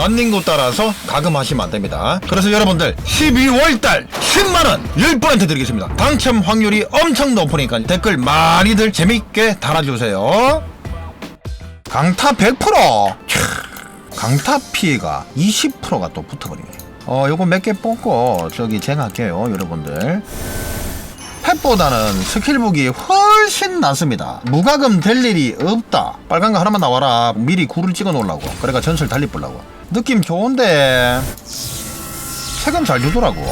런닝구 따라서 가금하시면 안 됩니다. 그래서 여러분들 12월달 10만원 10분한테 드리겠습니다. 당첨 확률이 엄청 높으니까 댓글 많이들 재밌게 달아주세요. 강타 100%! 캬, 강타 피해가 20%가 또 붙어버리네. 어, 요거 몇 개 뽑고 저기 제가 할게요, 여러분들. 펫보다는 스킬북이 훨씬 낫습니다. 무과금 될 일이 없다. 빨간 거 하나만 나와라. 미리 구를 찍어 놓으려고. 그래가 전설 달리 뿌려고. 느낌 좋은데 세금 잘 주더라고.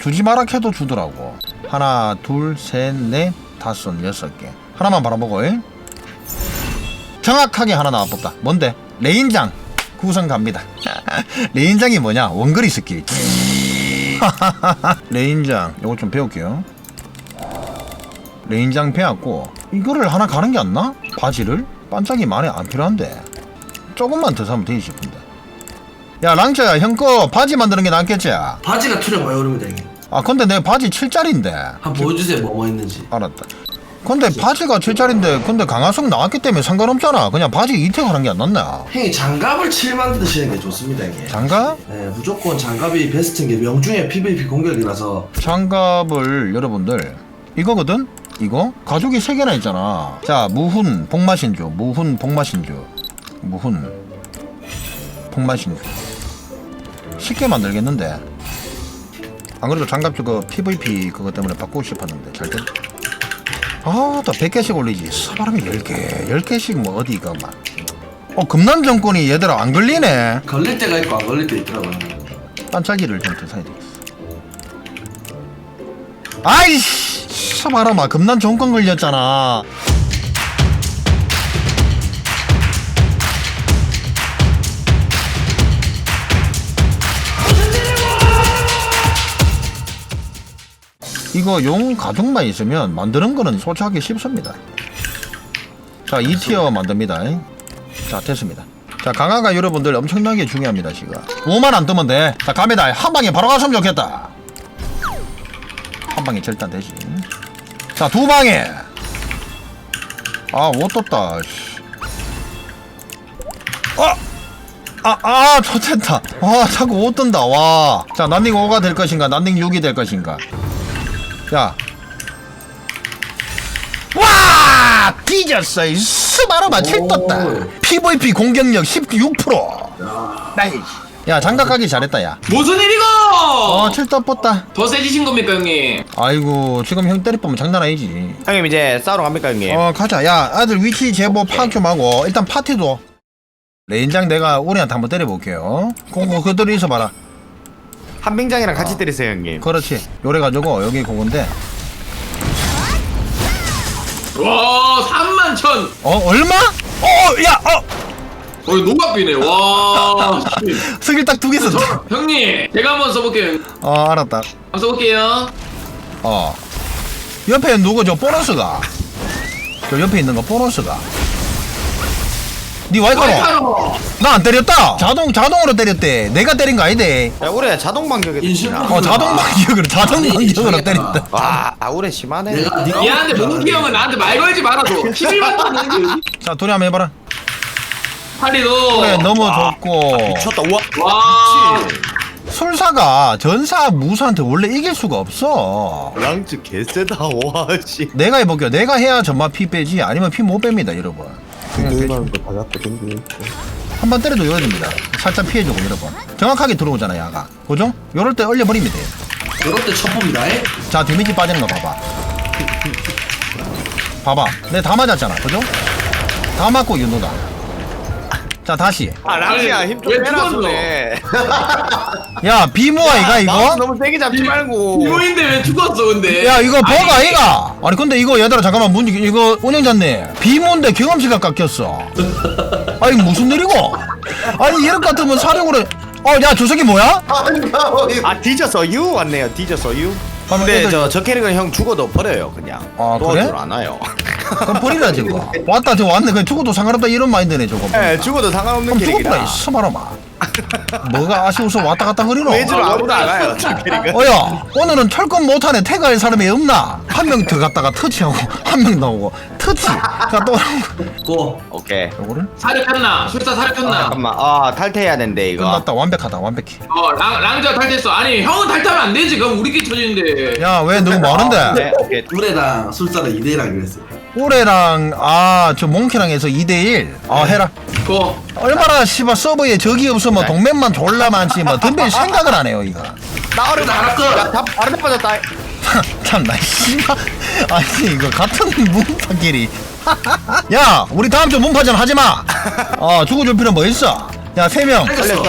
주지 마라 해도 주더라고. 하나, 둘, 셋, 넷, 다섯, 여섯 개. 하나만 바라보고. 잉? 정확하게 하나 나와봅다. 뭔데? 레인장. 구성 갑니다. 레인장이 뭐냐? 원거리 스킬. 레인장 요거 좀 배울게요 레인장 배웠고 이거를 하나 가는 게 안 나? 바지를? 반짝이 많이 안 필요한데 조금만 더 사면 되지 싶은데. 야 랑자야 형 거 바지 만드는 게 낫겠지? 아 바지가 투력 많이 오릅니다 형님. 근데 내 바지 7짜리인데. 한번 보여주세요 뭐뭐 있는지. 알았다. 근데 바지가 7짜리인데 근데 강화성 나왔기 때문에 상관없잖아. 그냥 바지 이택 하는 게 안 낫나? 형이 장갑을 7만 드시는 게 좋습니다 형님 장갑? 네, 무조건 장갑이 베스트인 게 명중의 PVP 공격이라서. 장갑을 여러분들 이거거든? 이거? 가죽이 세개나 있잖아. 자 무훈 복마신주 무훈 복마신주 무훈 복마신주 쉽게 만들겠는데. 안 그래도 장갑 저거 PVP 그거 때문에 바꾸고 싶었는데 잘 됐... 아또 100개씩 올리지. 사바람이 10개 10개씩 뭐 어디 이거 막. 어, 금난 정권이 얘들아 안 걸리네. 걸릴 때가 있고 안 걸릴 때 있더라고요 반짝이를 좀더 사야 되겠어. 아이씨, 사바라마 금난 정권 걸렸잖아. 이거 용 가죽만 있으면 만드는 거는 소지하기 쉽습니다. 자, 2티어 만듭니다. 자, 됐습니다. 자, 강화가 여러분들 엄청나게 중요합니다, 지금. 5만 안 뜨면 돼. 자, 갑니다. 한 방에 바로 갔으면 좋겠다. 한 방에 절단 되지. 자, 두 방에. 아, 못 떴다. 씨. 어! 아, 아, 좋겠다. 와, 자꾸 못 뜬다. 와. 자, 난닝 5가 될 것인가, 난닝 6이 될 것인가. 자. 와! 뒤졌어. 이 스바르마 7 떴다. 오. PVP 공격력 16%. 나이스. 야, 장갑 가기 잘했다, 야. 무슨 일이고? 어, 7 떴다. 더 세지신 겁니까 형님? 아이고, 지금 형 때리 보면 장난 아니지. 형님 이제 싸우러 갑니까 형님? 어, 가자. 야, 아들 위치 제보 파악 좀 하고, 일단 파티도. 레인장 내가 우리한테 한번 때려볼게요. 그거 그대로 있어봐라. 한빙장이랑 같이 때리세요 형님. 그렇지. 요래 가지고, 여기 그건데. 와 3만 천. 어, 얼마? 어, 야, 어! 어 노각비네. 와. 씨. 스킬 딱 두개 썼다. 저, 형님 제가 한번 써볼게요. 어, 알았다. 한번 써볼게요. 어. 옆에 누구 저 보너스가? 저 옆에 있는 거 보너스가? 니 와이카노? 와이카노. 나 안 때렸다. 자동 자동으로 때렸대. 내가 때린 거 아니대. 야 우리 자동 반격에 때리나? 어 자동 반격으로 자동 아니, 반격으로 저기다. 때렸다. 와, 아 우리 심하네. 내가 네가 미안한데 몽키 형은 나한테 말 걸지 말아줘. 11만 원 몽키. 자 둘이 한번 해봐라. 팔리도. 그래 너무 좋고 미쳤다. 와. 와. 술사가 전사 무사한테 원래 이길 수가 없어. 랑츠 개쎄다. 와 씨. 내가 해볼게요. 내가 해야 전마 피 빼지 아니면 피 못 뺍니다 여러분. 한 번 때려도 이어야 됩니다. 살짝 피해주고 여러분. 정확하게 들어오잖아 야가. 그죠? 요럴 때 얼려버리면 돼. 이럴 때 첫봅니다 에? 자 데미지 빠지는 거 봐봐 봐봐 내가 다 맞았잖아 그죠? 다 맞고 윤도다 자 다시 아 랑츠야 아니, 힘 좀 왜 빼라 죽었노? 손에. 야 비모 아 이가 마우스 이거? 너무 세게 잡지 말고. 이모인데 왜 죽었어 근데? 야 이거 버거 아이가? 아니 근데 이거 얘들아 잠깐만 문 이거 운영자님 비모인데 경험치가 깎였어 아니 무슨 일이고? 아니 이럴 것 같으면 사령으로 어야 저 새끼 뭐야? 아 뒤졌어 유 왔네요. 뒤졌어 유. 근데 저 저 캐릭은 형 죽어도 버려요 그냥. 아, 도와주러 그래? 안 와요. 그럼 버리라 저거 왔다 저 왔네 그냥 죽어도 상관없다 이런 마인드네 저거 예, 죽어도 상관없는 그럼 죽어보라 캐릭이라. 이 스마라마 뭐가 아쉬워서 왔다 갔다 그리노? 외줄 아무도 안 와요 저 캐릭은. 어야 오늘은 철권 못하네 태가할 사람이 없나? 한 명 더 갔다가 터치하고 한 명 나오고 크지 자 또 고. 오케이. 요거를? 사료 폈나? 술사 사료 아? 잠깐만. 아 탈퇴해야 된대 이거. 끝났다. 완벽하다. 완벽해. 어 랑, 랑자 탈퇴했어. 아니 형은 탈퇴하면 안 되지. 그럼 우리끼리 쳐지는데. 야 왜 너무 많은데? 네 오케이. 우레랑 술사랑 2대1 하기로 했어. 올해랑 아 저 몽키랑 해서 2대 1 아 해라. 그거 얼마나 씨발 서버에 적이 없으면 동맹만 졸라 많지 뭐 덤빌 생각을 안 해요 이거. 나 얼음 나갔어. 야다 얼음 빠졌다 참나 씨발. 아니 이거 같은 문파끼리. 야 우리 다음 주 문파전 하지마. 어 죽어 줄 필요 뭐 있어? 야 세명. 걸렸어.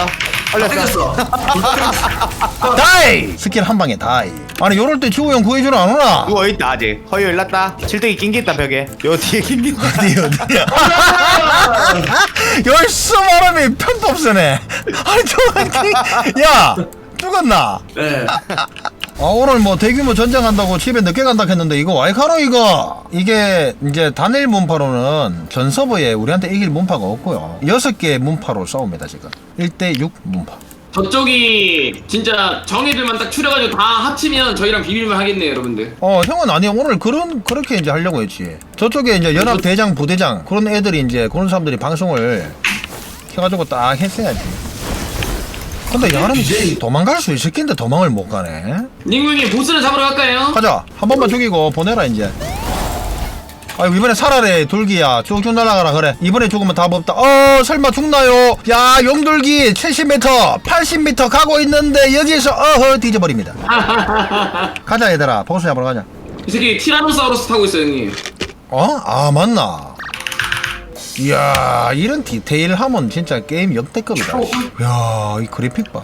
걸렸어. 다이! 스킬 한 방에 다이. 아니 요럴 때 지호 형 구해주러 안 오나? 누워 있다 아직. 허유 일났다. 칠등이 낑겼다 벽에. 요 뒤에 낑긴다. 어디 어디? 열수 말하면 편도 없으네 아니 저야 죽었나? 네. 아 오늘 뭐 대규모 전쟁한다고 집에 늦게 간다 했는데 이거 와이카노 이거. 이게 이제 단일 문파로는 전 서버에 우리한테 이길 문파가 없고요. 여섯 개의 문파로 싸웁니다 지금. 1대6 문파. 저쪽이 진짜 정예들만 딱 추려가지고 다 합치면 저희랑 비밀만 하겠네요 여러분들. 어 형은 아니 오늘 그런 그렇게 이제 하려고 했지. 저쪽에 이제 연합 대장 부대장 그런 애들이 이제 그런 사람들이 방송을 해가지고 딱 했어야지 근데 야는 BJ. 도망갈 수 있을 텐데 도망을 못 가네. 닝구님 보스를 잡으러 갈까요? 가자. 한 번만 죽이고 보내라 이제. 아이고 이번에 살아래 돌기야. 쭉쭉 날아가라. 그래. 이번에 죽으면 답 없다. 어 설마 죽나요? 야 용돌기 70m 80m 가고 있는데 여기에서 어허 뒤져버립니다. 가자 얘들아. 보스 잡으러 가자. 이 새끼 티라노사우루스 타고 있어요 형님. 어? 아 맞나 이야 이런 디테일 하면 진짜 게임 역대급이다. 야이 그래픽 봐.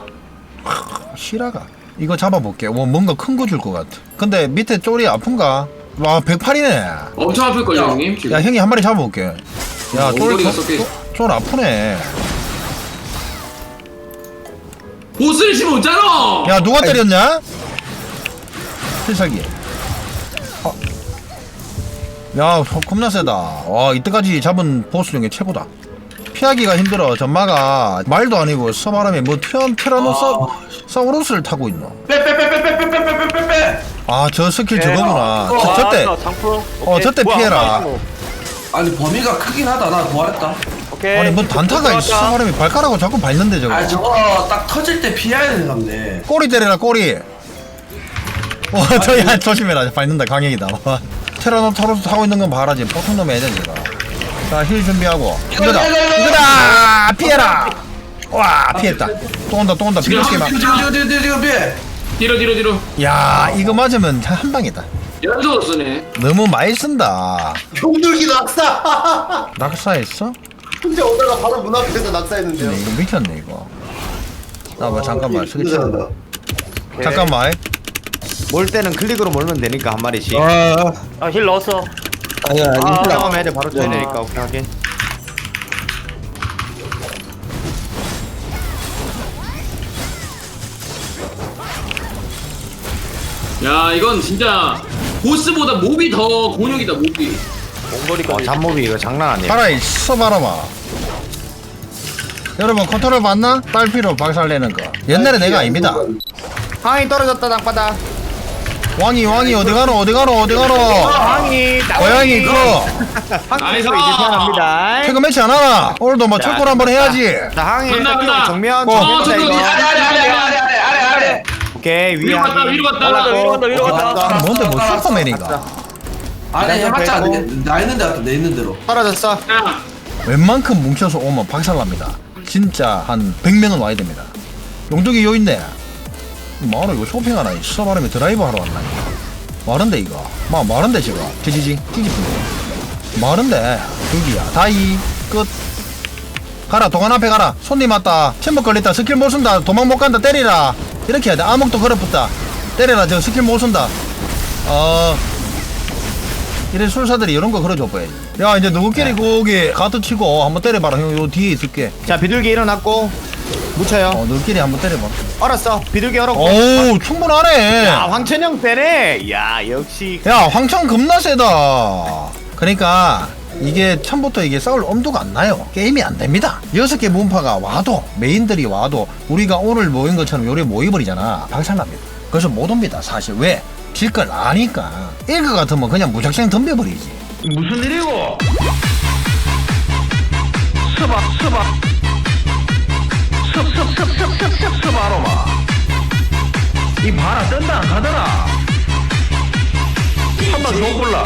하, 실화가. 이거 잡아볼게. 뭐 뭔가 큰 거 줄 것 같아. 근데 밑에 쪼리 아픈가? 와 108이네. 엄청 아플걸요 야, 형님 지금. 야 형이 한 마리 잡아볼게. 야 쫄, 엉덩이가 쫄, 섞여 있어. 쫄 아프네. 보스를 집어 없잖아 야 누가 때렸냐? 필살기. 어. 야 겁나 세다 와 이때까지 잡은 보스 중에 최고다 피하기가 힘들어 전마가 말도 아니고 서바람에 뭐 티라노사 사우루스를 타고 있노 빼빼빼빼빼빼빼빼빼. 아저 스킬 저거구나 저, 아, 저때 장풍. 어, 저때 피해라. 아니 범위가 크긴 하다. 나 구하랬다. 오케이. 아니 뭐 단타가 있어 서바람이 발가락으로 자꾸 밟는데 저거 아 저거 딱 터질 때 피해야 되는 건데. 꼬리 때려라 꼬리 와 저야 조심해라 밟는다 강행이다 와. 테라노 타로스 타고 있는 건 봐라 지금 보통 놈 애들 지금 자힐 준비하고. 이거다. 이거, 이거, 이거. 이거다! 피해라! 와 피했다. 또 온다 또 온다. 비둘기 막 지금 지금 지금 지금 피해. 뒤로 뒤로 뒤로. 야 이거 맞으면 한 방이다. 연속으로 쓰네 너무 많이 쓴다. 용돌기 낙사! 낙사했어? 혼자 오다가 바로 문 앞에서 낙사했는데요. 근데 이거 미쳤네 이거. 나봐 잠깐만 스케치. 괜찮다. 잠깐만 몰 때는 클릭으로 몰면 되니까 한 마리씩. 아, 힐 넣었어. 아니야, 아, 다음 애들 바로 쳐야 되니까 오케이 확인. 야 이건 진짜 보스보다 몹이 더 곤욕이다 몹이. 어 몽골이까지. 잡몹이 이거 장난 아니야. 봐라 있어 봐라봐. 여러분 컨트롤 봤나? 딸피로 박살내는 거. 옛날에 내가 아닙니다. 항이 떨어졌다 땅바닥 왕이 왕이 어디 가노 어디 가노 어디 가노 항이 고양이 커 나이스. 태어납니다 태그 매치 안 하나 오늘도 뭐 철권 한번 해야지 자 간다. 정면 어, 정면 저기, 이거 아래 아래 아래 아래 아래 아래 아래. 오케이 위에 위로 갔다, 위로 갔다. 위로 간다, 위로 간다. 올라갔다. 뭔데 뭐 슈퍼맨인가 아니 일단 해봤자 안 빼고. 돼. 나 있는 데 같아. 내 있는 대로. 떨어졌어 야 웬만큼 뭉쳐서 오면 박살납니다 진짜 한 100명은 와야 됩니다 용덕이 요 있네 뭐하러 이거 쇼핑하나? 있어 말하면 드라이브 하러 왔나 마른데 이거? 마 마른데 지금 지지지? 찌지분데 마른데. 여기야. 다이. 끝. 가라 동안 앞에 가라. 손님 왔다. 침묵 걸렸다. 스킬 못 쓴다. 도망 못 간다. 때리라. 이렇게 해야 돼. 암흑도 걸어붙다. 때려라. 저 스킬 못 쓴다. 어. 이래 술사들이 이런 거 걸어줘 봐야지. 야 이제 누구끼리 거기 가드 치고 한번 때려봐라. 형 요 뒤에 있을게. 자 비둘기 일어났고 묻혀요. 어 너끼리 한번 때려봐. 얼었어. 비둘기 얼었고. 오 충분하네. 야 황천영 빼네. 야 역시. 야 황청 겁나 세다. 그러니까 이게 처음부터 이게 싸울 엄두가 안 나요. 게임이 안 됩니다. 여섯 개 문파가 와도 메인들이 와도 우리가 오늘 모인 것처럼 요리 모여버리잖아. 박살납니다. 그래서 못 옵니다 사실. 왜? 질 걸 아니까. 일거 같으면 그냥 무작정 덤벼버리지. 무슨 일이고? 스바 스바 습습습습습습 스바로마 이 바라 뜬다 안 가더라 한번 더 골라